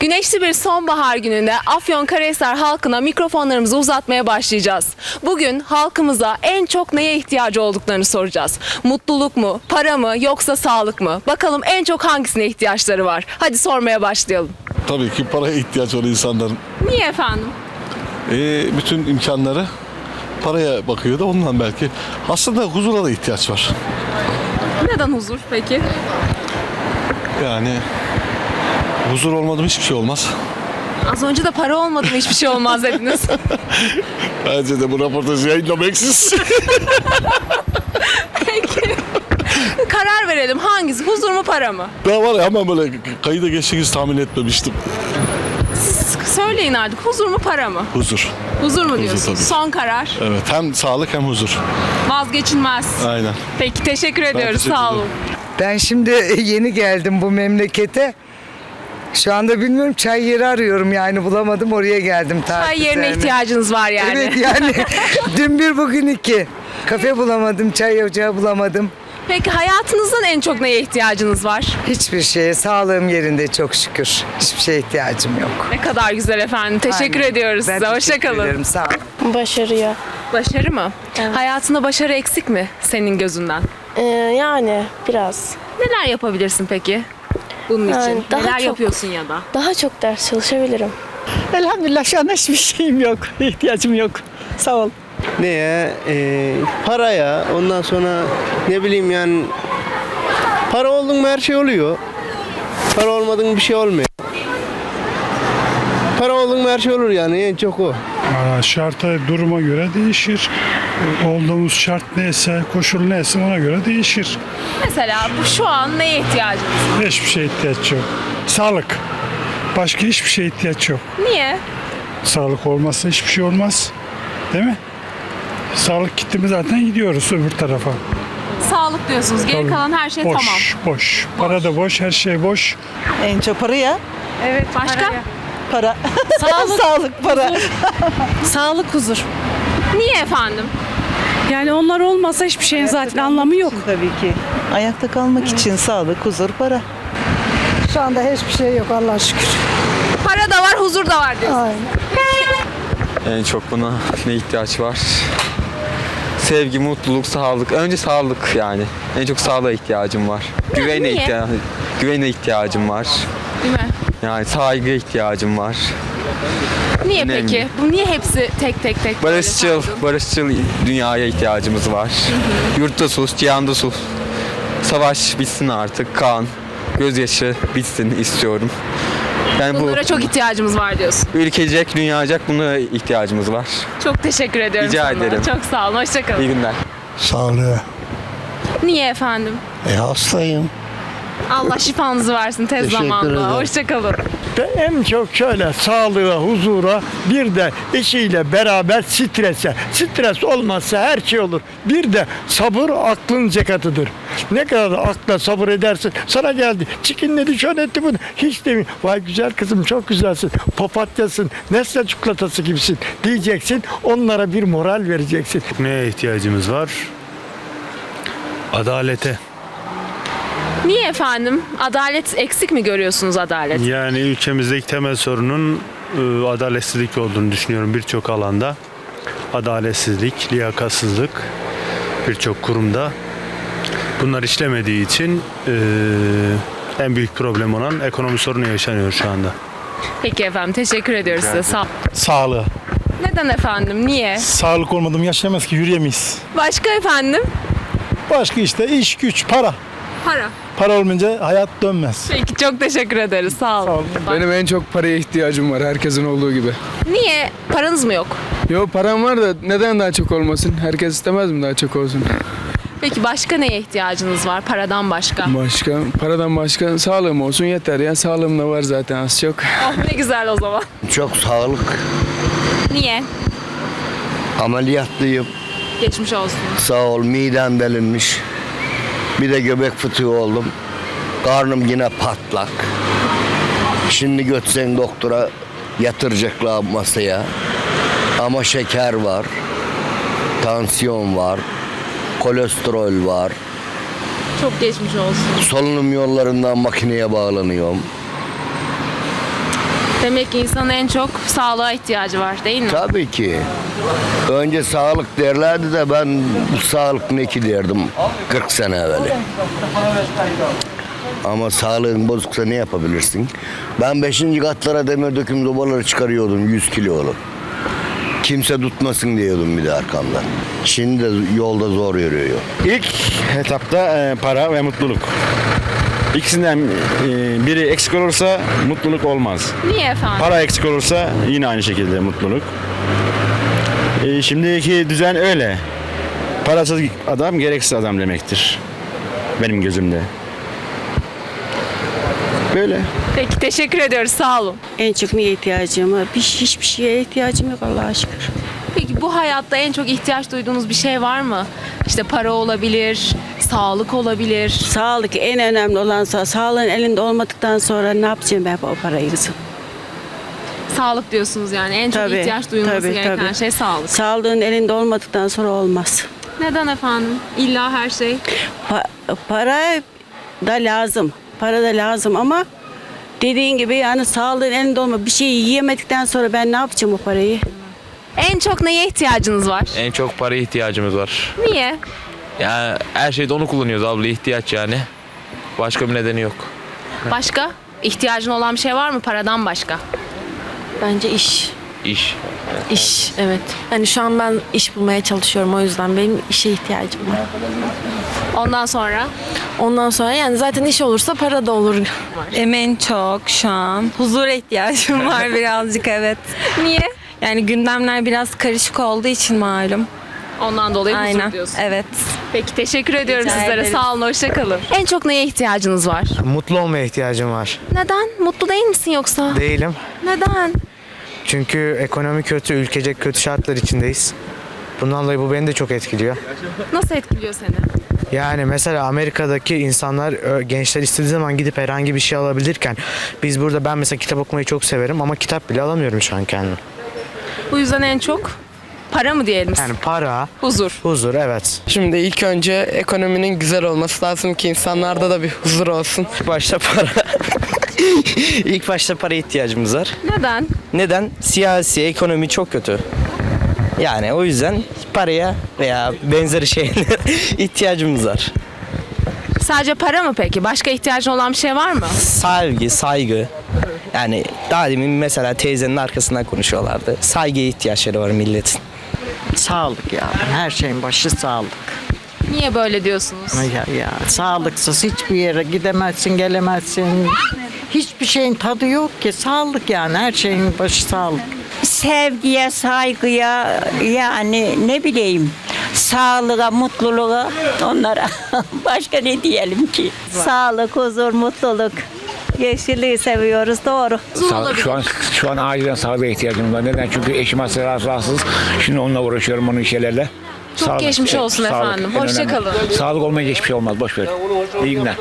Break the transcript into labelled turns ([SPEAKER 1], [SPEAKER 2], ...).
[SPEAKER 1] Güneşli bir sonbahar gününde Afyonkarahisar halkına mikrofonlarımızı uzatmaya başlayacağız. Bugün halkımıza en çok neye ihtiyacı olduklarını soracağız. Mutluluk mu, para mı yoksa sağlık mı? Bakalım en çok hangisine ihtiyaçları var? Hadi sormaya başlayalım.
[SPEAKER 2] Tabii ki paraya ihtiyaç var insanların.
[SPEAKER 1] Niye efendim?
[SPEAKER 2] Ee, bütün imkanları paraya bakıyor da ondan belki. Aslında huzura da ihtiyaç var.
[SPEAKER 1] Neden huzur peki?
[SPEAKER 2] Yani huzur olmadı mı hiçbir şey olmaz.
[SPEAKER 1] Az önce de para olmadı mı hiçbir şey olmaz dediniz.
[SPEAKER 2] Bence de bu röportajı yayınlamaksız.
[SPEAKER 1] Peki. Karar verelim hangisi? Huzur mu para mı?
[SPEAKER 2] ben var ya hemen böyle kayıda geçtiğinizi tahmin etmemiştim.
[SPEAKER 1] Söyleyin artık huzur mu para mı?
[SPEAKER 2] Huzur.
[SPEAKER 1] Huzur mu
[SPEAKER 2] tabii.
[SPEAKER 1] diyorsunuz? Son karar.
[SPEAKER 2] Evet hem sağlık hem huzur.
[SPEAKER 1] Vazgeçilmez.
[SPEAKER 2] Aynen.
[SPEAKER 1] Peki teşekkür ediyoruz.
[SPEAKER 2] teşekkür
[SPEAKER 1] Sağ
[SPEAKER 2] ederim.
[SPEAKER 1] olun.
[SPEAKER 3] Ben şimdi yeni geldim bu memlekete. Şu anda bilmiyorum çay yeri arıyorum yani bulamadım oraya geldim.
[SPEAKER 1] Çay yerine
[SPEAKER 3] yani.
[SPEAKER 1] ihtiyacınız var yani.
[SPEAKER 3] Evet yani dün bir bugün iki. Kafe bulamadım, çay ocağı bulamadım.
[SPEAKER 1] Peki hayatınızdan en çok neye ihtiyacınız var?
[SPEAKER 3] Hiçbir şeye sağlığım yerinde çok şükür. Hiçbir şeye ihtiyacım yok.
[SPEAKER 1] Ne kadar güzel efendim. Teşekkür
[SPEAKER 3] Aynen.
[SPEAKER 1] ediyoruz
[SPEAKER 3] Ben
[SPEAKER 1] size.
[SPEAKER 3] teşekkür
[SPEAKER 1] Hoşçakalın.
[SPEAKER 3] ederim, Sağ olun.
[SPEAKER 4] Başarıya.
[SPEAKER 1] Başarı mı? Hayatında başarı eksik mi senin gözünden?
[SPEAKER 4] Ee, yani biraz.
[SPEAKER 1] Neler yapabilirsin peki? Bunun için.
[SPEAKER 4] Yani daha
[SPEAKER 1] Neler
[SPEAKER 4] çok.
[SPEAKER 1] yapıyorsun ya da?
[SPEAKER 4] Daha çok ders çalışabilirim.
[SPEAKER 5] Elhamdülillah şu anda hiçbir şeyim yok. ihtiyacım yok. Sağ ol.
[SPEAKER 6] Neye? Ee, paraya. Ondan sonra ne bileyim yani para oldun mu her şey oluyor. Para olmadın mı bir şey olmuyor. Para oldun mu her şey olur yani en çok o.
[SPEAKER 7] Aa, Şarta duruma göre değişir. Olduğumuz şart neyse, koşul neyse ona göre değişir.
[SPEAKER 1] Mesela bu şu an neye ihtiyacınız?
[SPEAKER 7] Hiçbir şeye ihtiyaç yok. Sağlık. Başka hiçbir şeye ihtiyaç yok.
[SPEAKER 1] Niye?
[SPEAKER 7] Sağlık olmazsa hiçbir şey olmaz. Değil mi? Sağlık gitti mi zaten gidiyoruz öbür tarafa.
[SPEAKER 1] Sağlık diyorsunuz. Geri
[SPEAKER 7] Tabii.
[SPEAKER 1] kalan her şey
[SPEAKER 7] boş,
[SPEAKER 1] tamam.
[SPEAKER 7] boş. Para da boş, her şey boş.
[SPEAKER 5] En çok paraya.
[SPEAKER 1] Evet. Başka?
[SPEAKER 5] Para.
[SPEAKER 8] Sağlık,
[SPEAKER 5] Sağlık, para.
[SPEAKER 8] sağlık, huzur.
[SPEAKER 1] Niye efendim?
[SPEAKER 8] Yani onlar olmasa hiçbir şeyin zaten anlamı yok.
[SPEAKER 5] Tabii ki. Ayakta kalmak için sağlık, huzur, para.
[SPEAKER 9] Şu anda hiçbir şey yok Allah'a şükür.
[SPEAKER 1] Para da var, huzur da var diyorsun.
[SPEAKER 9] Aynen.
[SPEAKER 10] En çok buna ne ihtiyaç var? Sevgi, mutluluk, sağlık. Önce sağlık yani. En çok sağlığa ihtiyacım var. Güvene,
[SPEAKER 1] niye?
[SPEAKER 10] ihtiya- güvene ihtiyacım var.
[SPEAKER 1] Değil mi?
[SPEAKER 10] Yani saygıya ihtiyacım var.
[SPEAKER 1] Niye
[SPEAKER 10] Önemli.
[SPEAKER 1] peki? Bu niye hepsi tek tek tek
[SPEAKER 10] Barışçıl,
[SPEAKER 1] saydın?
[SPEAKER 10] barışçıl dünyaya ihtiyacımız var. Yurtta sus, cihanda sus. Savaş bitsin artık. Kan, gözyaşı bitsin istiyorum. Yani bu
[SPEAKER 1] Bunlara çok ihtiyacımız var diyorsun.
[SPEAKER 10] ülkecek, dünyacak bunlara ihtiyacımız var.
[SPEAKER 1] Çok teşekkür ediyorum
[SPEAKER 10] Rica
[SPEAKER 1] sana.
[SPEAKER 10] ederim.
[SPEAKER 1] Çok sağ olun. Hoşçakalın.
[SPEAKER 10] İyi günler.
[SPEAKER 7] Sağlığı.
[SPEAKER 1] Niye efendim?
[SPEAKER 2] E hastayım.
[SPEAKER 1] Allah şifanızı versin tez
[SPEAKER 2] Teşekkür
[SPEAKER 1] zamanda.
[SPEAKER 2] ederim.
[SPEAKER 1] Hoşçakalın.
[SPEAKER 11] En çok şöyle sağlığa, huzura, bir de eşiyle beraber strese. Stres olmazsa her şey olur. Bir de sabır aklın zekatıdır. Ne kadar akla sabır edersin. Sana geldi. Çikinledi, şöyle etti bunu. Hiç demiyor. Vay güzel kızım çok güzelsin. Papatyasın. Nesle çikolatası gibisin diyeceksin. Onlara bir moral vereceksin.
[SPEAKER 7] Neye ihtiyacımız var? Adalete.
[SPEAKER 1] Niye efendim? Adalet eksik mi görüyorsunuz adalet?
[SPEAKER 7] Yani ülkemizdeki temel sorunun e, adaletsizlik olduğunu düşünüyorum birçok alanda. Adaletsizlik, liyakatsızlık birçok kurumda. Bunlar işlemediği için e, en büyük problem olan ekonomi sorunu yaşanıyor şu anda.
[SPEAKER 1] Peki efendim teşekkür ediyoruz size. Sağ
[SPEAKER 11] Sağlığı.
[SPEAKER 1] Neden efendim? Niye?
[SPEAKER 11] Sağlık olmadı mı yaşayamaz ki yürüyemeyiz.
[SPEAKER 1] Başka efendim?
[SPEAKER 11] Başka işte iş, güç, para.
[SPEAKER 1] Para.
[SPEAKER 11] Para olmayınca hayat dönmez.
[SPEAKER 1] Peki çok teşekkür ederiz. Sağ olun.
[SPEAKER 12] Benim en çok paraya ihtiyacım var herkesin olduğu gibi.
[SPEAKER 1] Niye? Paranız mı yok?
[SPEAKER 12] Yo param var da neden daha çok olmasın? Herkes istemez mi daha çok olsun?
[SPEAKER 1] Peki başka neye ihtiyacınız var paradan başka?
[SPEAKER 12] Başka, paradan başka sağlığım olsun yeter ya. Sağlığım da var zaten az çok.
[SPEAKER 1] Oh ne güzel o zaman.
[SPEAKER 6] Çok sağlık.
[SPEAKER 1] Niye?
[SPEAKER 6] Ameliyatlıyım.
[SPEAKER 1] Geçmiş olsun.
[SPEAKER 6] Sağ ol midem delinmiş. Bir de göbek fıtığı oldum. Karnım yine patlak. Şimdi götsen doktora yatıracaklar masaya. Ama şeker var. Tansiyon var. Kolesterol var.
[SPEAKER 1] Çok geçmiş olsun.
[SPEAKER 6] Solunum yollarından makineye bağlanıyorum.
[SPEAKER 1] Demek ki insanın en çok sağlığa ihtiyacı var değil mi?
[SPEAKER 6] Tabii ki. Önce sağlık derlerdi de ben bu sağlık ne ki derdim 40 sene evvel. Ama sağlığın bozuksa ne yapabilirsin? Ben 5. katlara demir döküm zobaları çıkarıyordum 100 kilolu. Kimse tutmasın diyordum bir de arkamdan. Şimdi de yolda zor yürüyor.
[SPEAKER 11] İlk etapta e, para ve mutluluk. İkisinden e, biri eksik olursa mutluluk olmaz.
[SPEAKER 1] Niye efendim?
[SPEAKER 11] Para eksik olursa yine aynı şekilde mutluluk. E, şimdiki düzen öyle. Parasız adam gereksiz adam demektir. Benim gözümde. Böyle.
[SPEAKER 1] Peki teşekkür ediyoruz sağ olun.
[SPEAKER 8] En çok neye ihtiyacım var? Bir, hiçbir şeye ihtiyacım yok Allah'a şükür.
[SPEAKER 1] Peki bu hayatta en çok ihtiyaç duyduğunuz bir şey var mı? İşte para olabilir, sağlık olabilir.
[SPEAKER 8] Sağlık en önemli olan sağ. Sağlığın elinde olmadıktan sonra ne yapacağım ben o parayı kızım?
[SPEAKER 1] Sağlık diyorsunuz yani en çok
[SPEAKER 8] Tabii,
[SPEAKER 1] ihtiyaç duyulması
[SPEAKER 8] tabii,
[SPEAKER 1] gereken
[SPEAKER 8] tabii.
[SPEAKER 1] şey sağlık.
[SPEAKER 8] Sağlığın elinde olmadıktan sonra olmaz.
[SPEAKER 1] Neden efendim? İlla her şey.
[SPEAKER 8] Pa- para da lazım. Para da lazım ama dediğin gibi yani sağlığın elinde olma bir şeyi yiyemedikten sonra ben ne yapacağım o parayı?
[SPEAKER 1] En çok neye ihtiyacınız var?
[SPEAKER 13] En çok paraya ihtiyacımız var.
[SPEAKER 1] Niye?
[SPEAKER 13] Ya her şeyde onu kullanıyoruz abla ihtiyaç yani. Başka bir nedeni yok.
[SPEAKER 1] Başka? İhtiyacın olan bir şey var mı paradan başka?
[SPEAKER 4] Bence iş.
[SPEAKER 13] İş.
[SPEAKER 4] İş evet. Yani şu an ben iş bulmaya çalışıyorum o yüzden benim işe ihtiyacım var.
[SPEAKER 1] Ondan sonra
[SPEAKER 4] Ondan sonra yani zaten iş olursa para da olur.
[SPEAKER 9] Emen çok şu an. Huzura ihtiyacım var birazcık evet.
[SPEAKER 1] niye?
[SPEAKER 9] Yani gündemler biraz karışık olduğu için malum.
[SPEAKER 1] Ondan dolayı huzur
[SPEAKER 9] Aynen.
[SPEAKER 1] diyorsun.
[SPEAKER 9] Evet.
[SPEAKER 1] Peki teşekkür ediyorum
[SPEAKER 9] Rica
[SPEAKER 1] sizlere.
[SPEAKER 9] ederiz.
[SPEAKER 1] Sağ olun, hoşça kalın. En çok neye ihtiyacınız var?
[SPEAKER 6] Mutlu olmaya ihtiyacım var.
[SPEAKER 1] Neden? Mutlu değil misin yoksa?
[SPEAKER 6] Değilim.
[SPEAKER 1] Neden?
[SPEAKER 6] Çünkü ekonomi kötü, ülkecek kötü şartlar içindeyiz. Bundan dolayı bu beni de çok etkiliyor.
[SPEAKER 1] Nasıl etkiliyor seni?
[SPEAKER 6] Yani mesela Amerika'daki insanlar ö, gençler istediği zaman gidip herhangi bir şey alabilirken biz burada ben mesela kitap okumayı çok severim ama kitap bile alamıyorum şu an kendim.
[SPEAKER 1] Bu yüzden en çok para mı diyelim?
[SPEAKER 6] Yani para,
[SPEAKER 1] Huzur.
[SPEAKER 6] huzur evet.
[SPEAKER 12] Şimdi ilk önce ekonominin güzel olması lazım ki insanlarda da bir huzur olsun.
[SPEAKER 6] İlk başta para. İlk başta para ihtiyacımız var.
[SPEAKER 1] Neden?
[SPEAKER 6] Neden? Siyasi, ekonomi çok kötü. Yani o yüzden paraya veya benzeri şeylere ihtiyacımız var.
[SPEAKER 1] Sadece para mı peki? Başka ihtiyacın olan bir şey var mı?
[SPEAKER 6] Saygı, saygı. Yani daha demin mesela teyzenin arkasından konuşuyorlardı. Saygıya ihtiyaçları var milletin.
[SPEAKER 5] Sağlık ya. Her şeyin başı sağlık.
[SPEAKER 1] Niye böyle diyorsunuz?
[SPEAKER 5] Ya, ya. Sağlıksız hiçbir yere gidemezsin, gelemezsin. Hiçbir şeyin tadı yok ki. Sağlık yani. Her şeyin başı sağlık.
[SPEAKER 8] Sevgiye, saygıya yani ne bileyim sağlığa, mutluluğa onlara başka ne diyelim ki? Sağlık, huzur, mutluluk. Yeşilliği seviyoruz doğru.
[SPEAKER 11] Şu an şu an acilen sağlığa ihtiyacım var. Neden? Çünkü eşim hasta rahatsız. Şimdi onunla uğraşıyorum onun şeylerle.
[SPEAKER 1] Çok geçmiş olsun efendim. Hoşça kalın.
[SPEAKER 11] Sağlık olmayınca hiçbir şey olmaz. Boş ver. İyi günler.